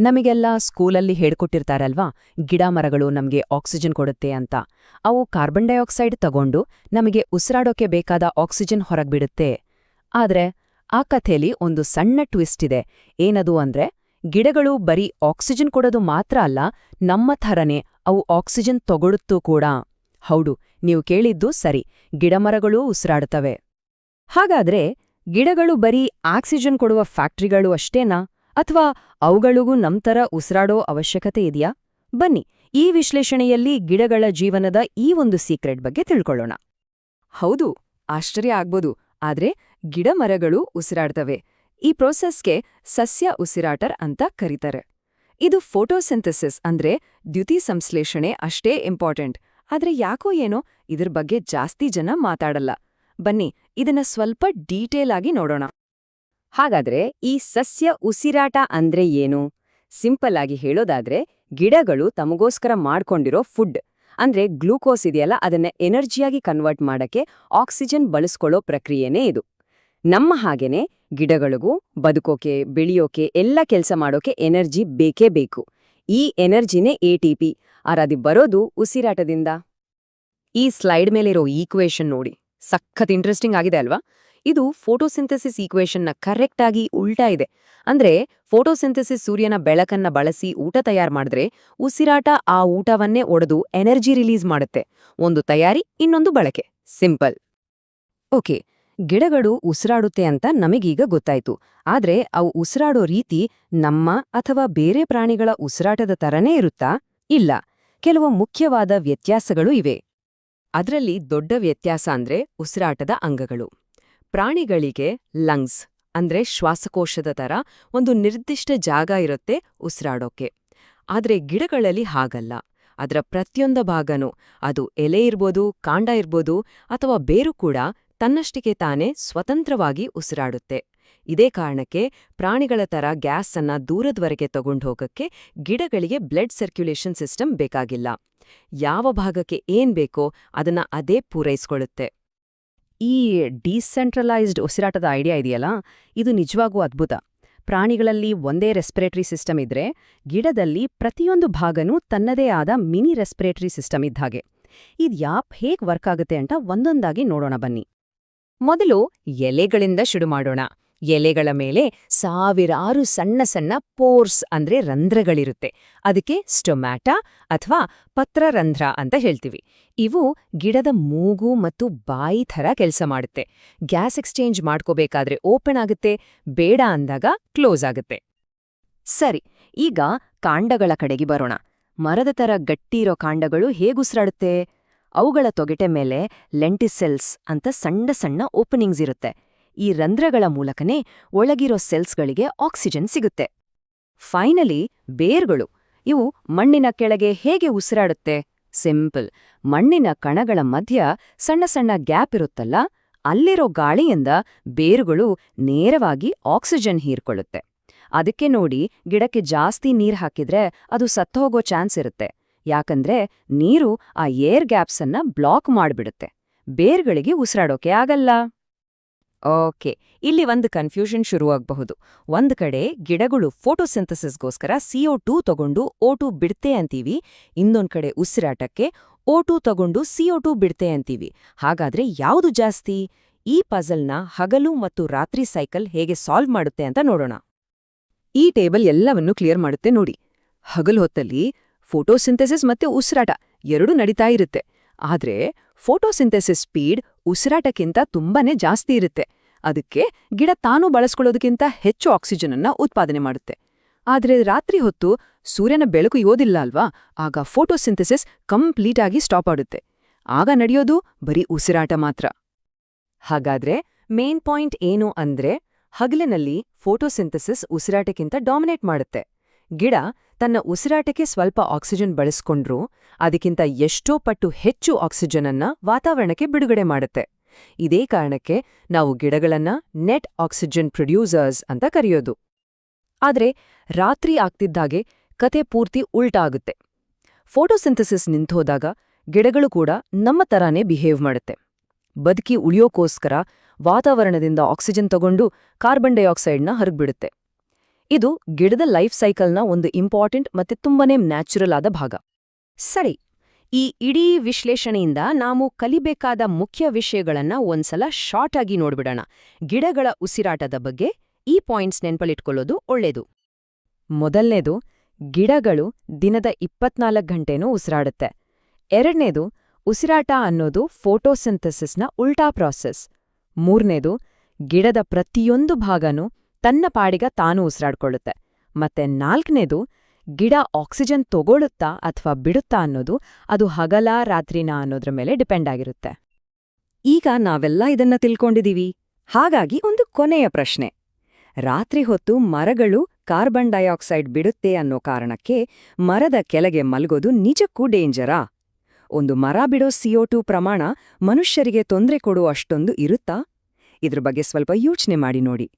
ನಮಗೆಲ್ಲ ಸ್ಕೂಲಲ್ಲಿ ಹೇಳ್ಕೊಟ್ಟಿರ್ತಾರಲ್ವಾ? ಗಿಡ ಮರಗಳು ನಮಗೆ ಆಕ್ಸಿಜನ್ ಕೊಡುತ್ತೆ ಅಂತ. ಅವು ಕಾರ್ಬನ್ ಡೈಆಕ್ಸೈಡ್ ತಗೊಂಡು ನಮಗೆ ಉಸಿರಾಡೋಕೆ ಬೇಕಾದ ಆಕ್ಸಿಜನ್ ಹೊರಗ್ಬಿಡುತ್ತೆ. ಆದ್ರೆ ಆ ಕಥೆಲಿ ಒಂದು ಸಣ್ಣ ಟ್ವಿಸ್ಟ್ ಇದೆ. ಏನದು ಅಂದ್ರೆ, ಗಿಡಗಳು ಬರೀ ಆಕ್ಸಿಜನ್ ಕೊಡೋದು ಮಾತ್ರ ಅಲ್ಲ, ನಮ್ಮ ಥರನೇ ಅವು ಆಕ್ಸಿಜನ್ ತಗೊಳುತ್ತೂ ಕೂಡ. ಹೌದು, ನೀವು ಕೇಳಿದ್ದು ಸರಿ. ಗಿಡಮರಗಳೂ ಉಸಿರಾಡುತ್ತವೆ ಹಾಗಾದ್ರೆ, ಗಿಡಗಳು ಬರೀ ಆಕ್ಸಿಜನ್ ಕೊಡುವ ಫ್ಯಾಕ್ಟ್ರಿಗಳು ಅಷ್ಟೇನಾ? ಅಥವಾ ಅವುಗಳಿಗೂ ನಮ್ತರ ಉಸಿರಾಡೋ ಅವಶ್ಯಕತೆ ಇದೆಯಾ? ಬನ್ನಿ, ಈ ವಿಶ್ಲೇಷಣೆಯಲ್ಲಿ ಗಿಡಗಳ ಜೀವನದ ಈ ಒಂದು ಸೀಕ್ರೆಟ್ ಬಗ್ಗೆ ತಿಳ್ಕೊಳ್ಳೋಣ. ಹೌದು, ಆಶ್ಚರ್ಯ ಆಗ್ಬೋದು, ಆದ್ರೆ ಗಿಡಮರಗಳು ಉಸಿರಾಡ್ತವೆ. ಈ ಪ್ರೋಸೆಸ್ಗೆ ಸಸ್ಯ ಉಸಿರಾಟರ್ ಅಂತ ಕರೀತಾರೆ. ಇದು ಫೋಟೋಸಿಂಥಸಿಸ್ ಅಂದ್ರೆ ದ್ಯುತಿ ಸಂಶ್ಲೇಷಣೆ ಅಷ್ಟೇ ಇಂಪಾರ್ಟೆಂಟ್. ಆದ್ರೆ ಯಾಕೋ ಏನೋ ಇದ್ರ ಬಗ್ಗೆ ಜಾಸ್ತಿ ಜನ ಮಾತಾಡಲ್ಲ. ಬನ್ನಿ, ಇದನ್ನ ಸ್ವಲ್ಪ ಡೀಟೇಲ್ ಆಗಿ ನೋಡೋಣ. ಹಾಗಾದ್ರೆ ಈ ಸಸ್ಯ ಉಸಿರಾಟ ಅಂದ್ರೆ ಏನು? ಸಿಂಪಲ್ ಆಗಿ ಹೇಳೋದಾದ್ರೆ ಗಿಡಗಳು ತಮಗೋಸ್ಕರ ಮಾಡ್ಕೊಂಡಿರೋ ಫುಡ್. ಅಂದ್ರೆ ಗ್ಲೂಕೋಸ್ ಇದೆಯಲ್ಲ, ಅದನ್ನ ಎನರ್ಜಿಯಾಗಿ ಕನ್ವರ್ಟ್ ಮಾಡಕ್ಕೆ ಆಕ್ಸಿಜನ್ ಬಳಸ್ಕೊಳ್ಳೋ ಪ್ರಕ್ರಿಯೆನೇ ಇದು. ನಮ್ಮ ಹಾಗೇನೆ ಗಿಡಗಳಿಗೂ, ಬದುಕೋಕೆ, ಬೆಳೆಯೋಕೆ, ಎಲ್ಲ ಕೆಲಸ ಮಾಡೋಕೆ ಎನರ್ಜಿ ಬೇಕೇ ಬೇಕು. ಈ ಎನರ್ಜಿನೇ ಎ ಟಿ ಪಿ. ಆರದಿ ಬರೋದು ಉಸಿರಾಟದಿಂದ. ಈ ಸ್ಲೈಡ್ ಮೇಲಿರೋ ಈಕ್ವೇಶನ್ ನೋಡಿ. ಸಖತ್ ಇಂಟ್ರೆಸ್ಟಿಂಗ್ ಆಗಿದೆ ಅಲ್ವಾ? ಇದು ಫೋಟೋಸಿಂಥಸಿಸ್ನ ಕರೆಕ್ಟ್ ಆಗಿ ಉಲ್ಟಾ ಇದೆ. ಅಂದ್ರೆ ಫೋಟೋಸಿಂಥಸಿಸ್ ಸೂರ್ಯನ ಬೆಳಕನ್ನ ಬಳಸಿ ಊಟ ತಯಾರು ಮಾಡಿದ್ರೆ ಉಸಿರಾಟ ಆ ಊಟವನ್ನೇ ಒಡೆದು ಎನರ್ಜಿ ರಿಲೀಸ್ ಮಾಡುತ್ತೆ. ಒಂದು ತಯಾರಿ, ಇನ್ನೊಂದು ಬಳಕೆ. ಸಿಂಪಲ್. ಓಕೆ, ಗಿಡಗಳು ಉಸಿರಾಡುತ್ತೆ ಅಂತ ನಮಗೀಗ ಗೊತ್ತಾಯ್ತು. ಆದ್ರೆ ಅವು ಉಸಿರಾಡೋ ರೀತಿ ನಮ್ಮ ಅಥವಾ ಬೇರೆ ಪ್ರಾಣಿಗಳ ಉಸಿರಾಟದ ತರನೇ ಇರುತ್ತಾ? ಇಲ್ಲ. ಕೆಲವು ಮುಖ್ಯವಾದ ವ್ಯತ್ಯಾಸಗಳು ಇವೆ. ಅದರಲ್ಲಿ ದೊಡ್ಡ ವ್ಯತ್ಯಾಸ ಅಂದ್ರೆ ಉಸಿರಾಟದ ಅಂಗಗಳು. ಪ್ರಾಣಿಗಳಿಗೆ ಲಂಗ್ಸ್ ಅಂದ್ರೆ ಶ್ವಾಸಕೋಶದ ತರ ಒಂದು ನಿರ್ದಿಷ್ಟ ಜಾಗ ಇರುತ್ತೆ ಉಸಿರಾಡೋಕೆ. ಆದರೆ ಗಿಡಗಳಲ್ಲಿ ಹಾಗಲ್ಲ. ಅದರ ಪ್ರತಿಯೊಂದ ಭಾಗನೂ ಅದು ಎಲೆ ಇರ್ಬೋದು, ಕಾಂಡ ಇರ್ಬೋದು ಅಥವಾ ಬೇರು ಕೂಡ ತನ್ನಷ್ಟಿಗೆ ತಾನೇ ಸ್ವತಂತ್ರವಾಗಿ ಉಸಿರಾಡುತ್ತೆ. ಇದೇ ಕಾರಣಕ್ಕೆ ಪ್ರಾಣಿಗಳ ತರ ಗ್ಯಾಸ್ ಅನ್ನ ದೂರದವರೆಗೆ ತಗೊಂಡ್ಹೋಗಕ್ಕೆ ಗಿಡಗಳಿಗೆ ಬ್ಲಡ್ ಸರ್ಕ್ಯುಲೇಷನ್ ಸಿಸ್ಟಮ್ ಬೇಕಾಗಿಲ್ಲ. ಯಾವ ಭಾಗಕ್ಕೆ ಏನ್ ಬೇಕೋ ಅದನ್ನ ಅದೇ ಪೂರೈಸ್ಕೊಳ್ಳುತ್ತೆ. ಈ ಡೀಸೆಂಟ್ರಲೈಸ್ಡ್ ಉಸಿರಾಟದ ಐಡಿಯಾ ಇದೆಯಲ್ಲ? ಇದು ನಿಜವಾಗೂ ಅದ್ಭುತ. ಪ್ರಾಣಿಗಳಲ್ಲಿ ಒಂದೇ ರೆಸ್ಪಿರೇಟರಿ ಸಿಸ್ಟಮ್ ಇದ್ರೆ ಗಿಡದಲ್ಲಿ ಪ್ರತಿಯೊಂದು ಭಾಗನೂ ತನ್ನದೇ ಆದ ಮಿನಿ ರೆಸ್ಪಿರೇಟರಿ ಸಿಸ್ಟಮ್ ಇದ್ದಾಗೆ ಇದು ಯಾಪ್ ಹೇಗ್ ವರ್ಕ್ ಆಗುತ್ತೆ ಅಂತ ಒಂದೊಂದಾಗಿ ನೋಡೋಣ ಬನ್ನಿ. ಮೊದಲು ಎಲೆಗಳಿಂದ ಶುರು ಮಾಡೋಣ. ಎಲೆಗಳ ಮೇಲೆ ಸಾವಿರಾರು ಸಣ್ಣ ಸಣ್ಣ ಪೋರ್ಸ್ ಅಂದ್ರೆ ರಂಧ್ರಗಳಿರುತ್ತೆ. ಅದಕ್ಕೆ ಸ್ಟೊಮ್ಯಾಟಾ ಅಥವಾ ಪತ್ರರಂಧ್ರ ಅಂತ ಹೇಳ್ತೀವಿ. ಇವು ಗಿಡದ ಮೂಗು ಮತ್ತು ಬಾಯಿ ಥರ ಕೆಲಸ ಮಾಡುತ್ತೆ. ಗ್ಯಾಸ್ ಎಕ್ಸ್ಚೇಂಜ್ ಮಾಡ್ಕೋಬೇಕಾದ್ರೆ ಓಪನ್ ಆಗುತ್ತೆ, ಬೇಡ ಅಂದಾಗ ಕ್ಲೋಸ್ ಆಗುತ್ತೆ. ಸರಿ, ಈಗ ಕಾಂಡಗಳ ಕಡೆಗೆ ಬರೋಣ. ಮರದ ತರ ಗಟ್ಟಿರೋ ಕಾಂಡಗಳು ಹೇಗುಸಿರಾಡುತ್ತೆ ಅವುಗಳ ತೊಗೆಟೆ ಮೇಲೆ ಲೆಂಟಿಸೆಲ್ಸ್ ಅಂತ ಸಣ್ಣ ಸಣ್ಣ ಓಪನಿಂಗ್ಸ್ ಇರುತ್ತೆ. ಈ ರಂಧ್ರಗಳ ಮೂಲಕನೇ ಒಳಗಿರೋ ಸೆಲ್ಸ್ಗಳಿಗೆ ಆಕ್ಸಿಜನ್ ಸಿಗುತ್ತೆ. ಫೈನಲಿ, ಬೇರ್ಗಳು. ಇವು ಮಣ್ಣಿನ ಕೆಳಗೆ ಹೇಗೆ ಉಸಿರಾಡುತ್ತೆ? ಸಿಂಪಲ್. ಮಣ್ಣಿನ ಕಣಗಳ ಮಧ್ಯ ಸಣ್ಣ ಸಣ್ಣ ಗ್ಯಾಪ್ ಇರುತ್ತಲ್ಲ, ಅಲ್ಲಿರೋ ಗಾಳಿಯಿಂದ ಬೇರುಗಳು ನೇರವಾಗಿ ಆಕ್ಸಿಜನ್ ಹೀರ್ಕೊಳ್ಳುತ್ತೆ. ಅದಕ್ಕೆ ನೋಡಿ ಗಿಡಕ್ಕೆ ಜಾಸ್ತಿ ನೀರ್ ಹಾಕಿದ್ರೆ ಅದು ಸತ್ತೋಗೋ ಚಾನ್ಸ್ ಇರುತ್ತೆ. ಯಾಕಂದ್ರೆ ನೀರು ಆ ಏರ್ ಗ್ಯಾಪ್ಸನ್ನ ಬ್ಲಾಕ್ ಮಾಡಿಬಿಡುತ್ತೆ. ಬೇರ್ಗಳಿಗೆ ಉಸಿರಾಡೋಕೆ ಆಗಲ್ಲ. ಓಕೆ. ಇಲ್ಲಿ ಒಂದು ಕನ್ಫ್ಯೂಷನ್ ಶುರುವಾಗಬಹುದು. ಒಂದು ಕಡೆ ಗಿಡಗಳು ಫೋಟೋಸಿಂಥಸಿಸ್ಗೋಸ್ಕರ ಸಿಒ ಟೂ ತಗೊಂಡು ಓ ಟು ಬಿಡ್ತೆ ಅಂತೀವಿ. ಇನ್ನೊಂದು ಕಡೆ ಉಸಿರಾಟಕ್ಕೆ ಓ ಟು ತಗೊಂಡು ಸಿಒ ಟು ಬಿಡ್ತೆ ಅಂತೀವಿ. ಹಾಗಾದ್ರೆ ಯಾವುದು ಜಾಸ್ತಿ? ಈ ಪಜಲ್ನ ಹಗಲು ಮತ್ತು ರಾತ್ರಿ ಸೈಕಲ್ ಹೇಗೆ ಸಾಲ್ವ್ ಮಾಡುತ್ತೆ ಅಂತ ನೋಡೋಣ. ಈ ಟೇಬಲ್ ಎಲ್ಲವನ್ನೂ ಕ್ಲಿಯರ್ ಮಾಡುತ್ತೆ ನೋಡಿ. ಹಗಲು ಹೊತ್ತಲ್ಲಿ ಫೋಟೋಸಿಂಥಸಿಸ್ ಮತ್ತೆ ಉಸಿರಾಟ ಎರಡೂ ನಡೀತಾ ಇರುತ್ತೆ. ಆದ್ರೆ ಫೋಟೋಸಿಂಥೆಸಿಸ್ ಸ್ಪೀಡ್ ಉಸಿರಾಟಕ್ಕಿಂತ ತುಂಬಾನೇ ಜಾಸ್ತಿ ಇರುತ್ತೆ. ಅದಕ್ಕೆ ಗಿಡ ತಾನು ಬಳಸ್ಕೊಳ್ಳೋದಕ್ಕಿಂತ ಹೆಚ್ಚು ಆಕ್ಸಿಜನ್ ಅನ್ನ ಉತ್ಪಾದನೆ ಮಾಡುತ್ತೆ. ಆದ್ರೆ ರಾತ್ರಿ ಹೊತ್ತು ಸೂರ್ಯನ ಬೆಳಕು ಇರೋದಿಲ್ಲ ಅಲ್ವಾ? ಆಗ ಫೋಟೋಸಿಂಥೆಸಿಸ್ ಕಂಪ್ಲೀಟ್ ಆಗಿ ಸ್ಟಾಪ್ ಆಡುತ್ತೆ. ಆಗ ನಡೆಯೋದು ಬರೀ ಉಸಿರಾಟ ಮಾತ್ರ. ಹಾಗಾದ್ರೆ ಮೇನ್ ಪಾಯಿಂಟ್ ಏನು ಅಂದ್ರೆ ಹಗಲಿನಲ್ಲಿ ಫೋಟೋಸಿಂಥೆಸಿಸ್ ಉಸಿರಾಟಕ್ಕಿಂತ ಡಾಮಿನೇಟ್ ಮಾಡುತ್ತೆ. ಗಿಡ ತನ್ನ ಉಸಿರಾಟಕ್ಕೆ ಸ್ವಲ್ಪ ಆಕ್ಸಿಜನ್ ಬಳಸ್ಕೊಂಡ್ರೂ, ಅದಕ್ಕಿಂತ ಎಷ್ಟೋ ಪಟ್ಟು ಹೆಚ್ಚು ಆಕ್ಸಿಜನ್ ಅನ್ನ ವಾತಾವರಣಕ್ಕೆ ಬಿಡುಗಡೆ ಮಾಡುತ್ತೆ. ಇದೇ ಕಾರಣಕ್ಕೆ ನಾವು ಗಿಡಗಳನ್ನ ನೆಟ್ ಆಕ್ಸಿಜನ್ ಪ್ರೊಡ್ಯೂಸರ್ಸ್ ಅಂತ ಕರೆಯೋದು. ಆದ್ರೆ ರಾತ್ರಿ ಆಗ್ತಿದ್ದಾಗೆ ಕತೆ ಪೂರ್ತಿ ಉಲ್ಟಾ ಆಗುತ್ತೆ ಫೋಟೋಸಿಂಥಸಿಸ್ ನಿಂತೋದಾಗ ಗಿಡಗಳು ಕೂಡ ನಮ್ಮ ತರಾನೇ ಬಿಹೇವ್ ಮಾಡುತ್ತೆ. ಬದುಕಿ ಉಳಿಯೋಕೋಸ್ಕರ ವಾತಾವರಣದಿಂದ ಆಕ್ಸಿಜನ್ ತಗೊಂಡು ಕಾರ್ಬನ್ ಡೈಆಕ್ಸೈಡ್ನ ಹೊರಗ್ಬಿಡುತ್ತೆ. ಇದು ಗಿಡದ ಲೈಫ್ ಸೈಕಲ್ನ ಒಂದು ಇಂಪಾರ್ಟೆಂಟ್ ಮತ್ತೆ ತುಂಬಾನೇ ನ್ಯಾಚುರಲ್ ಆದ ಭಾಗ. ಸರಿ, ಈ ಇಡೀ ವಿಶ್ಲೇಷಣೆಯಿಂದ ನಾವು ಕಲಿಬೇಕಾದ ಮುಖ್ಯ ವಿಷಯಗಳನ್ನ ಒಂದ್ಸಲ ಶಾರ್ಟ್ ಆಗಿ ನೋಡ್ಬಿಡೋಣ. ಗಿಡಗಳ ಉಸಿರಾಟದ ಬಗ್ಗೆ ಈ ಪಾಯಿಂಟ್ಸ್ ನೆನ್ಪಲಿಟ್ಕೊಳ್ಳೋದು ಒಳ್ಳೇದು. ಮೊದಲನೇದು, ಗಿಡಗಳು ದಿನದ ಇಪ್ಪತ್ನಾಲ್ಕು ಗಂಟೆನೂ ಉಸಿರಾಡುತ್ತೆ. ಎರಡನೇದು, ಉಸಿರಾಟ ಅನ್ನೋದು ಫೋಟೋಸಿಂಥಸಿಸ್ನ ಉಲ್ಟಾ ಪ್ರಾಸೆಸ್ ಮೂರನೇದು, ಗಿಡದ ಪ್ರತಿಯೊಂದು ಭಾಗನೂ ತನ್ನ ಪಾಡಿಗ ತಾನು ಉಸಿರಾಡ್ಕೊಳ್ಳುತ್ತೆ. ಮತ್ತೆ ನಾಲ್ಕನೇದು, ಗಿಡ ಆಕ್ಸಿಜನ್ ತಗೊಳುತ್ತಾ ಅಥವಾ ಬಿಡುತ್ತಾ ಅನ್ನೋದು ಅದು ಹಗಲ, ರಾತ್ರಿನಾ ಅನ್ನೋದ್ರ ಮೇಲೆ ಡಿಪೆಂಡ್ ಆಗಿರುತ್ತೆ. ಈಗ ನಾವೆಲ್ಲ ಇದನ್ನ ತಿಳ್ಕೊಂಡಿದೀವಿ. ಹಾಗಾಗಿ ಒಂದು ಕೊನೆಯ ಪ್ರಶ್ನೆ. ರಾತ್ರಿ ಹೊತ್ತು ಮರಗಳು ಕಾರ್ಬನ್ ಡೈಆಕ್ಸೈಡ್ ಬಿಡುತ್ತೆ ಅನ್ನೋ ಕಾರಣಕ್ಕೆ ಮರದ ಕೆಳಗೆ ಮಲಗೋದು ನಿಜಕ್ಕೂ ಡೇಂಜರಾ? ಒಂದು ಮರ ಬಿಡೋ ಸಿಒ ಟು ಪ್ರಮಾಣ ಮನುಷ್ಯರಿಗೆ ತೊಂದರೆ ಕೊಡೋ ಅಷ್ಟೊಂದು ಇರುತ್ತಾ? ಇದ್ರ ಬಗ್ಗೆ ಸ್ವಲ್ಪ ಯೋಚನೆ ಮಾಡಿ ನೋಡಿ.